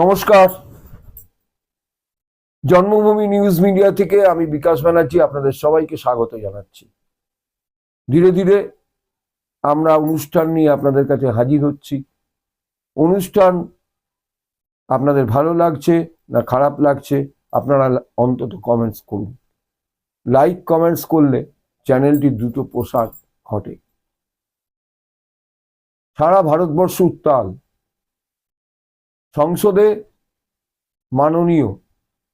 নমস্কার। জন্মভূমি news media থেকে আমি বিকাশ ব্যানার্জি আপনাদের সবাইকে স্বাগত জানাচ্ছি। ধীরে ধীরে আমরা অনুষ্ঠান নিয়ে আপনাদের কাছে হাজির হচ্ছি। অনুষ্ঠান আপনাদের ভালো লাগছে না খারাপ লাগছে, আপনারা অন্তত কমেন্টস করুন। লাইক কমেন্টস করলে চ্যানেলটি দ্রুত প্রসার ঘটে। সারা ভারতবর্ষ উত্তাল। সংসদে মাননীয়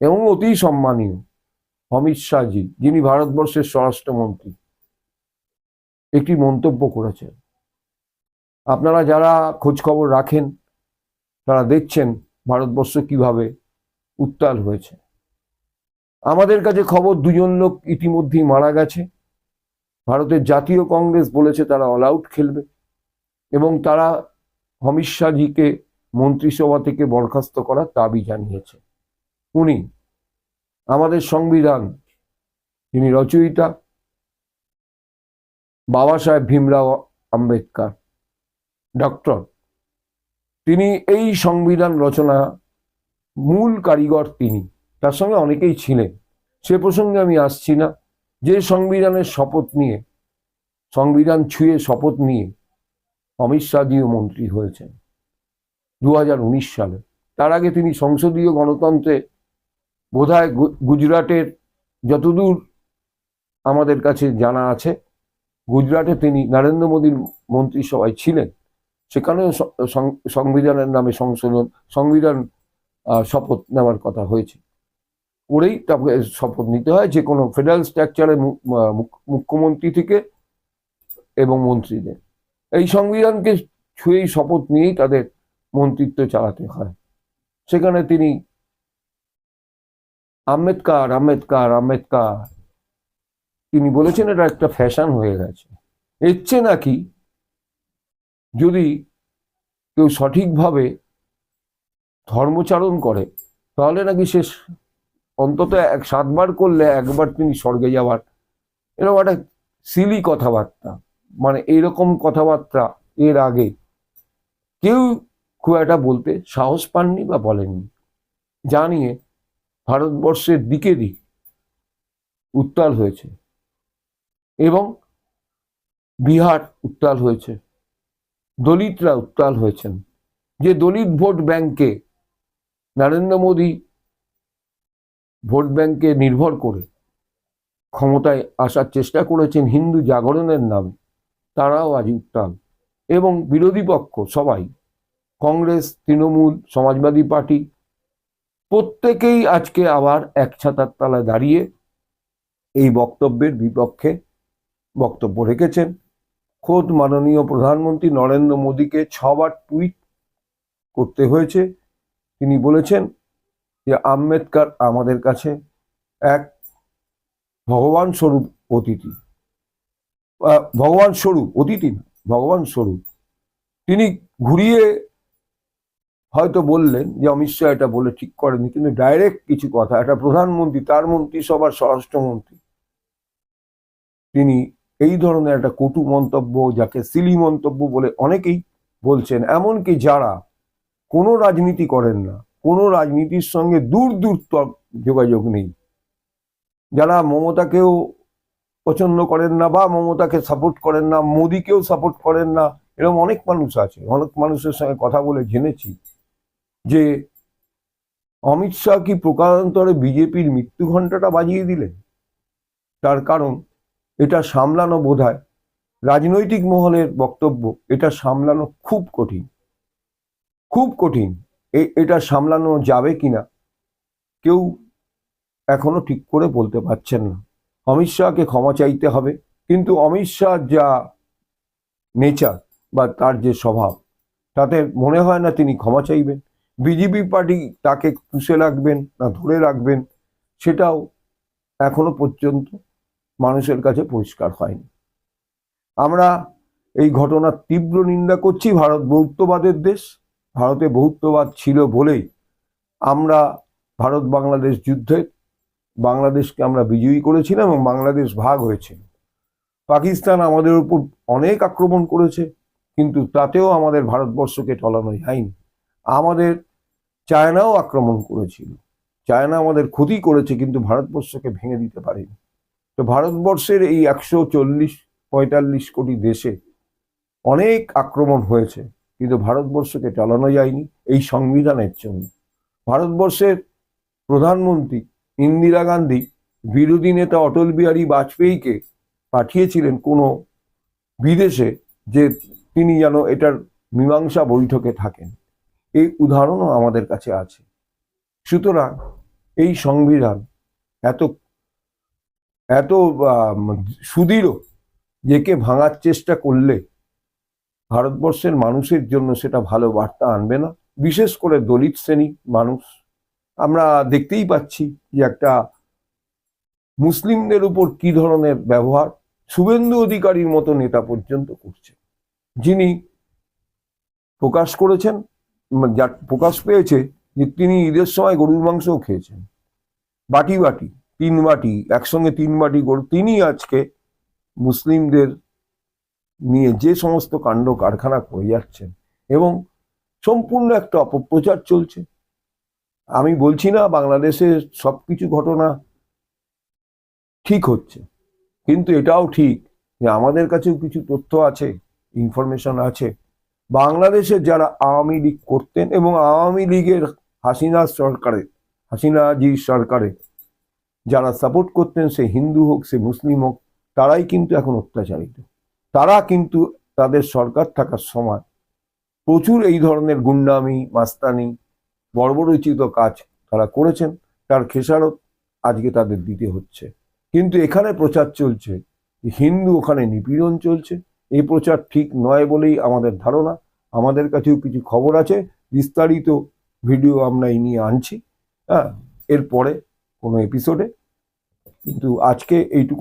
এবং অতি সম্মানীয় অমিত শাহজি, যিনি ভারতবর্ষের স্বরাষ্ট্রমন্ত্রী। একটি মন্তব্য করেছেন। আপনারা যারা খোঁজ খবর রাখেন, তারা দেখছেন ভারতবর্ষ কীভাবে উত্তাল হয়েছে। আমাদের কাছে খবর দুজন লোক ইতিমধ্যেই মারা গেছে। ভারতের জাতীয় কংগ্রেস বলেছে তারা অল আউট খেলবে এবং তারা অমিত শাহজিকে মন্ত্রিসভা থেকে বরখাস্ত করার দাবি জানিয়েছে। উনি আমাদের সংবিধান, যিনি রচয়িতা, বাবা সাহেব ভীমরাও আম্বেদকর, ডক্টর। তিনি এই সংবিধান রচনা মূল কারিগর তিনি, তার সঙ্গে অনেকেই ছিলেন। সে প্রসঙ্গে আমি আসছি না। যে সংবিধানের শপথ নিয়ে, সংবিধান ছুঁয়ে শপথ নিয়ে অমিত শাহজিও মন্ত্রী হয়েছেন। দু হাজার উনিশ সালে। তার আগে তিনি সংসদীয় গণতন্ত্রে বোধহয় গুজরাটের যতদূর আমাদের কাছে জানা আছে, গুজরাটে তিনি নরেন্দ্র মোদীর মন্ত্রিসভায় ছিলেন। সেখানেও সংবিধানের নামে সংশোধন, সংবিধান শপথ নেওয়ার কথা হয়েছে। করেই তারপরে শপথ নিতে হয় যে কোনো ফেডারেল স্ট্রাকচারে মুখ্যমন্ত্রী থেকে এবং মন্ত্রীদের। এই সংবিধানকে ছুঁয়েই শপথ নিয়েই তাদের মন্ত্রিত্ব চালাতে হয়। সেখানে তিনি আম্বেদকার আম্বেদকার আম্বেদকার। তিনি বলেছেন, এটা একটা ফ্যাশন হয়ে গেছে। এর চেয়ে নাকি যদি কেউ সঠিকভাবে ধর্মচারণ করে, তাহলে নাকি সে অন্তত এক সাতবার করলে একবার তিনি স্বর্গে যাওয়ার। এরকম একটা সিলি কথাবার্তা। মানে এইরকম কথাবার্তা এর আগে কেউ খুব একটা বলতে সাহস পাননি বা বলেননি। যা নিয়ে ভারতবর্ষের দিকে দিক উত্তাল হয়েছে এবং বিহার উত্তাল হয়েছে, দলিতরা উত্তাল হয়েছেন। যে দলিত ভোট ব্যাংকে নরেন্দ্র মোদী ভোট ব্যাংকে নির্ভর করে ক্ষমতায় আসার চেষ্টা করেছেন হিন্দু জাগরণের নামে, তারাও আজ উত্তাল এবং বিরোধী পক্ষ সবাই কংগ্রেস, তৃণমূল, সমাজবাদী পার্টি, প্রত্যেকেই আজকে আবার এক ছাতার তলায় দাঁড়িয়ে এই বক্তব্যের বিপক্ষে বক্তব্য রেখেছেন। খোদ মাননীয় প্রধানমন্ত্রী নরেন্দ্র মোদীকে ছবার টুইট করতে হয়েছে। তিনি বলেছেন যে, আম্বেদকর আমাদের কাছে এক ভগবান স্বরূপ অতিথি। ভগবান স্বরূপ, অতিথি ভগবান স্বরূপ। তিনি ঘুরিয়ে হয়তো বললেন যে অমিত শাহ এটা বলে ঠিক করেনি কিন্তু ডাইরেক্ট কিছু কথা, একটা প্রধানমন্ত্রী, তার মন্ত্রিসভার স্বরাষ্ট্রমন্ত্রী তিনি এই ধরনের একটা কটু মন্তব্য, যাকে সিলি মন্তব্য বলে অনেকেই বলছেন, এমনকি যারা কোনো রাজনীতি করেন না, কোনো রাজনীতির সঙ্গে দূর দূর যোগাযোগ নেই, যারা মমতাকেও পছন্দ করেন না বা মমতাকে সাপোর্ট করেন না, মোদিকেও সাপোর্ট করেন না এরকম অনেক মানুষ আছে, অনেক মানুষের সঙ্গে কথা বলে জেনেছি। যে অমিত শাহ কি প্রকারান্তরে বিজেপির মৃত্যু ঘণ্টাটা বাজিয়ে দিলেন? তার কারণ এটা সামলানো বোধহয় রাজনৈতিক মহলের বক্তব্য, এটা সামলানো খুব কঠিন। খুব কঠিন। এটা সামলানো যাবে কিনা কেউ এখনও ঠিক করে বলতে পারছেন না। অমিত শাহকে ক্ষমা চাইতে হবে। কিন্তু অমিত শাহ যা নেচার বা তার যে স্বভাব, তাতে মনে হয় না তিনি ক্ষমা চাইবেন। বিজেপি পার্টি তাকে পুষে রাখবেন না ধরে রাখবেন, সেটাও এখনও পর্যন্ত মানুষের কাছে পরিষ্কার হয়নি। আমরা এই ঘটনার তীব্র নিন্দা করছি, ভারত বহুত্ববাদের দেশ, ভারতে বহুত্ববাদ ছিল বলেই। আমরা ভারত বাংলাদেশ যুদ্ধে বাংলাদেশকে আমরা বিজয়ী করেছিলাম এবং বাংলাদেশ ভাগ হয়েছিল পাকিস্তান আমাদের উপর অনেক আক্রমণ করেছে, কিন্তু তাতেও আমাদের ভারতবর্ষকে টলানো যায়নি আমাদের চায়নাও আক্রমণ করেছিল। চায়না আমাদের ক্ষতি করেছে, কিন্তু ভারতবর্ষকে ভেঙে দিতে পারেনি। তো ভারতবর্ষের এই একশো চল্লিশ, পঁয়তাল্লিশ কোটি দেশে অনেক আক্রমণ হয়েছে, কিন্তু ভারতবর্ষকে চালানো যায়নি এই সংবিধানের জন্য। ভারতবর্ষের প্রধানমন্ত্রী ইন্দিরা গান্ধী, বিরোধী নেতা অটল বিহারী বাজপেয়ীকে পাঠিয়েছিলেন কোনো বিদেশে যে তিনি যেন এটার মীমাংসা বৈঠকে থাকেন। এই উদাহরণও আমাদের কাছে আছে। সুতরাং এই সংবিধান এত এত সুদৃঢ় যেকে ভাঙার চেষ্টা করলে ভারতবর্ষের মানুষের জন্য সেটা ভালো বার্তা আনবে না। বিশেষ করে দলিত শ্রেণি মানুষ। আমরা দেখতেই পাচ্ছি যে একটা মুসলিমদের উপর কি ধরনের ব্যবহার শুভেন্দু অধিকারীর মতো নেতা পর্যন্ত করছে। যিনি প্রকাশ করেছেন উম, যা প্রকাশ পেয়েছে যে তিনি ঈদের সময় গরুর মাংসও খেয়েছেন। বাটি বাটি তিন বাটি একসঙ্গে তিন বাটি গরু। তিনি আজকে মুসলিমদের নিয়ে যে সমস্ত কাণ্ড কারখানা করে যাচ্ছেন এবং সম্পূর্ণ একটা অপপ্রচার চলছে। আমি বলছি না বাংলাদেশে সব কিছু ঘটনা ঠিক হচ্ছে কিন্তু এটাও ঠিক যে আমাদের কাছেও কিছু তথ্য আছে ইনফরমেশন আছে। বাংলাদেশে যারা আওয়ামী লীগ করতেন এবং আওয়ামী লীগের হাসিনা সরকারে হাসিনাজির সরকারে যারা সাপোর্ট করতেন, সে হিন্দু হোক, সে মুসলিম হোক, তারাই কিন্তু এখন অত্যাচারিত। তারা কিন্তু তাদের সরকার থাকার সময় প্রচুর এই ধরনের গুন্ডামি, মাস্তানি, বর্বরোচিত কাজ তারা করেছেন। তার খেসারত আজকে তাদের দিতে হচ্ছে। কিন্তু এখানে প্রচার চলছে হিন্দু ওখানে নিপীড়ন চলছে। এই প্রচার ঠিক নয় বলেই আমাদের ধারণা। আমাদের কাছেও কিছু খবর আছে, বিস্তারিত ভিডিও আমরা এই নিয়ে আনছি। হ্যাঁ এরপরে কোনো এপিসোডে কিন্তু আজকে এইটুকুই।